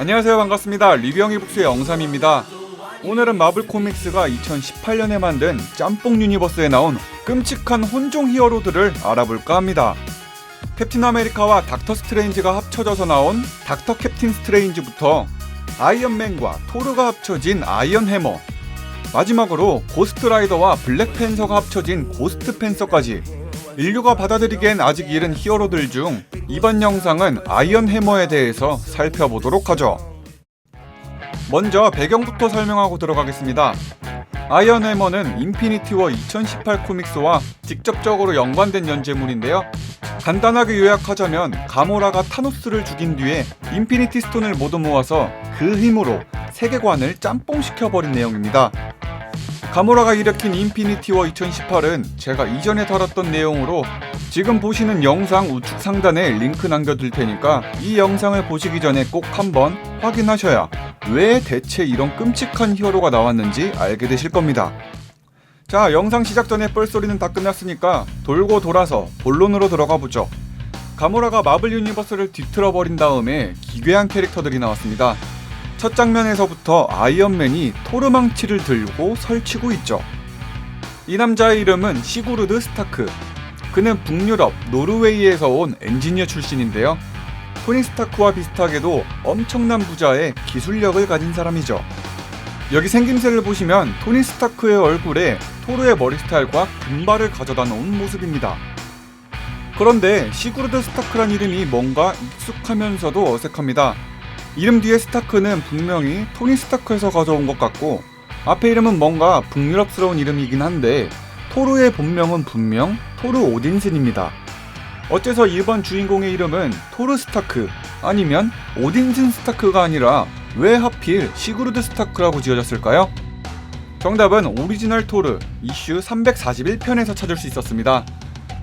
안녕하세요. 반갑습니다. 리뷰영이 북스의 영삼입니다. 오늘은 마블 코믹스가 2018년에 만든 짬뽕 유니버스에 나온 끔찍한 혼종 히어로들을 알아볼까 합니다. 캡틴 아메리카와 닥터 스트레인지가 합쳐져서 나온 닥터 캡틴 스트레인지부터 아이언맨과 토르가 합쳐진 아이언 해머 마지막으로 고스트 라이더와 블랙 팬서가 합쳐진 고스트 팬서까지 인류가 받아들이기엔 아직 이른 히어로들 중 이번 영상은 아이언 해머에 대해서 살펴보도록 하죠. 먼저 배경부터 설명하고 들어가겠습니다. 아이언 해머는 인피니티 워 2018 코믹스와 직접적으로 연관된 연재물인데요. 간단하게 요약하자면 가모라가 타노스를 죽인 뒤에 인피니티 스톤을 모두 모아서 그 힘으로 세계관을 짬뽕 시켜버린 내용입니다. 가모라가 일으킨 인피니티 워 2018은 제가 이전에 다뤘던 내용으로 지금 보시는 영상 우측 상단에 링크 남겨둘 테니까 이 영상을 보시기 전에 꼭 한번 확인하셔야 왜 대체 이런 끔찍한 히어로가 나왔는지 알게 되실 겁니다. 자, 영상 시작 전에 뻘소리는 다 끝났으니까 돌고 돌아서 본론으로 들어가 보죠. 가모라가 마블 유니버스를 뒤틀어 버린 다음에 기괴한 캐릭터들이 나왔습니다. 첫 장면에서부터 아이언맨이 토르망치를 들고 설치고 있죠. 이 남자의 이름은 시구르드 스타크. 그는 북유럽 노르웨이에서 온 엔지니어 출신인데요. 토니 스타크와 비슷하게도 엄청난 부자의 기술력을 가진 사람이죠. 여기 생김새를 보시면 토니 스타크의 얼굴에 토르의 머리 스타일과 금발을 가져다 놓은 모습입니다. 그런데 시구르드 스타크란 이름이 뭔가 익숙하면서도 어색합니다. 이름 뒤에 스타크는 분명히 토니 스타크에서 가져온 것 같고 앞에 이름은 뭔가 북유럽스러운 이름이긴 한데 토르의 본명은 분명 토르 오딘슨입니다. 어째서 이번 주인공의 이름은 토르 스타크 아니면 오딘슨 스타크가 아니라 왜 하필 시그루드 스타크라고 지어졌을까요? 정답은 오리지널 토르 이슈 341편에서 찾을 수 있었습니다.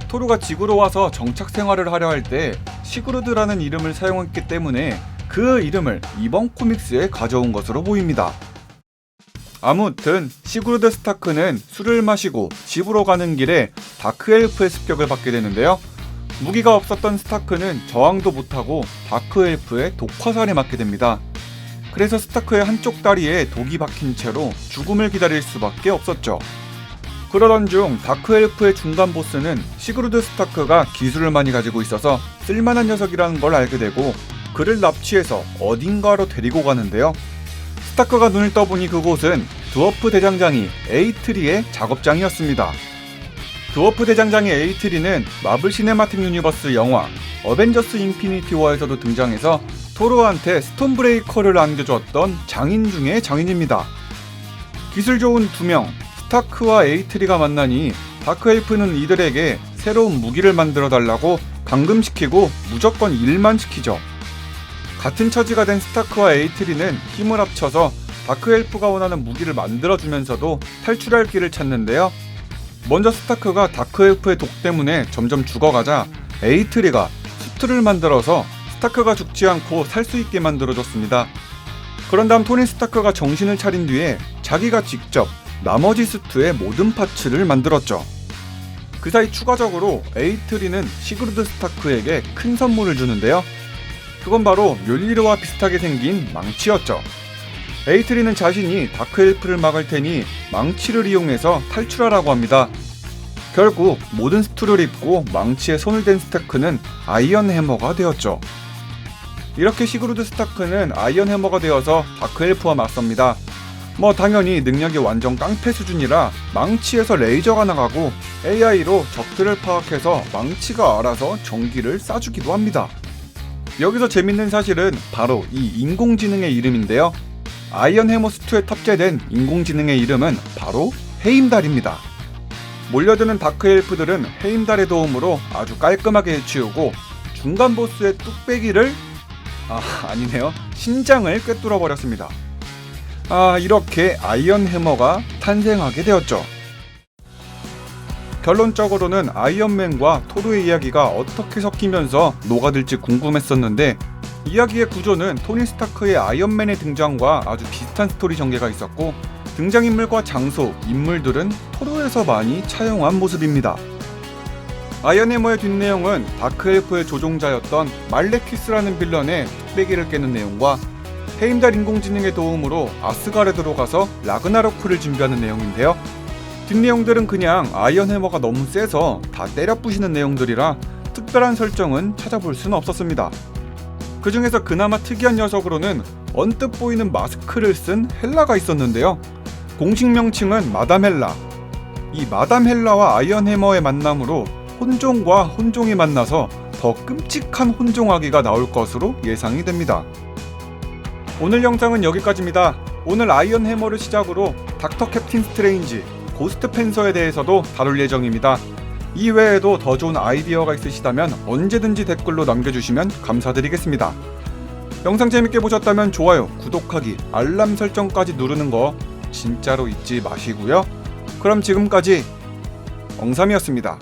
토르가 지구로 와서 정착 생활을 하려 할 때 시그루드라는 이름을 사용했기 때문에 그 이름을 이번 코믹스에 가져온 것으로 보입니다. 아무튼 시그루드 스타크는 술을 마시고 집으로 가는 길에 다크엘프의 습격을 받게 되는데요. 무기가 없었던 스타크는 저항도 못하고 다크엘프의 독화살에 맞게 됩니다. 그래서 스타크의 한쪽 다리에 독이 박힌 채로 죽음을 기다릴 수밖에 없었죠. 그러던 중 다크엘프의 중간 보스는 시그루드 스타크가 기술을 많이 가지고 있어서 쓸만한 녀석이라는 걸 알게 되고 그를 납치해서 어딘가로 데리고 가는데요. 스타크가 눈을 떠보니 그곳은 드워프 대장장이 에이트리의 작업장이었습니다. 드워프 대장장이 에이트리는 마블 시네마틱 유니버스 영화 어벤져스 인피니티 워에서도 등장해서 토르한테 스톤 브레이커를 안겨줬던 장인 중의 장인입니다. 기술 좋은 두 명, 스타크와 에이트리가 만나니 다크엘프는 이들에게 새로운 무기를 만들어 달라고 감금시키고 무조건 일만 시키죠. 같은 처지가 된 스타크와 에이트리는 힘을 합쳐서 다크엘프가 원하는 무기를 만들어주면서도 탈출할 길을 찾는데요. 먼저 스타크가 다크엘프의 독 때문에 점점 죽어가자 에이트리가 수트를 만들어서 스타크가 죽지 않고 살 수 있게 만들어줬습니다. 그런 다음 토니 스타크가 정신을 차린 뒤에 자기가 직접 나머지 수트의 모든 파츠를 만들었죠. 그 사이 추가적으로 에이트리는 시그루드 스타크에게 큰 선물을 주는데요. 그건 바로 뮬리르와 비슷하게 생긴 망치였죠. 에이트리는 자신이 다크엘프를 막을 테니 망치를 이용해서 탈출하라고 합니다. 결국 모든 수트를 입고 망치에 손을 댄 스타크는 아이언 해머가 되었죠. 이렇게 시그루드 스타크는 아이언 해머가 되어서 다크엘프와 맞섭니다. 뭐 당연히 능력이 완전 깡패 수준이라 망치에서 레이저가 나가고 AI로 적들을 파악해서 망치가 알아서 전기를 쏴주기도 합니다. 여기서 재밌는 사실은 바로 이 인공지능의 이름인데요. 아이언 해머 스투에 탑재된 인공지능의 이름은 바로 헤임달입니다. 몰려드는 다크 엘프들은 헤임달의 도움으로 아주 깔끔하게 해치우고 중간 보스의 뚝배기를 아 아니네요 심장을 꿰뚫어 버렸습니다. 아 이렇게 아이언 해머가 탄생하게 되었죠. 결론적으로는 아이언맨과 토르의 이야기가 어떻게 섞이면서 녹아들지 궁금했었는데 이야기의 구조는 토니 스타크의 아이언맨의 등장과 아주 비슷한 스토리 전개가 있었고 등장인물과 장소, 인물들은 토르에서 많이 차용한 모습입니다. 아이언해머의 뒷내용은 다크엘프의 조종자였던 말레키스라는 빌런의 뚝배기를 깨는 내용과 헤임달 인공지능의 도움으로 아스가르드로 가서 라그나로크를 준비하는 내용인데요. 뒷내용들은 그냥 아이언 해머가 너무 세서 다 때려 부시는 내용들이라 특별한 설정은 찾아볼 수는 없었습니다. 그 중에서 그나마 특이한 녀석으로는 언뜻 보이는 마스크를 쓴 헬라가 있었는데요. 공식 명칭은 마담 헬라. 이 마담 헬라와 아이언 해머의 만남으로 혼종과 혼종이 만나서 더 끔찍한 혼종아기가 나올 것으로 예상이 됩니다. 오늘 영상은 여기까지입니다. 오늘 아이언 해머를 시작으로 닥터 캡틴 스트레인지, 고스트 펜서에 대해서도 다룰 예정입니다. 이 외에도 더 좋은 아이디어가 있으시다면 언제든지 댓글로 남겨주시면 감사드리겠습니다. 영상 재밌게 보셨다면 좋아요, 구독하기, 알람 설정까지 누르는 거 진짜로 잊지 마시고요. 그럼 지금까지 엉삼이었습니다.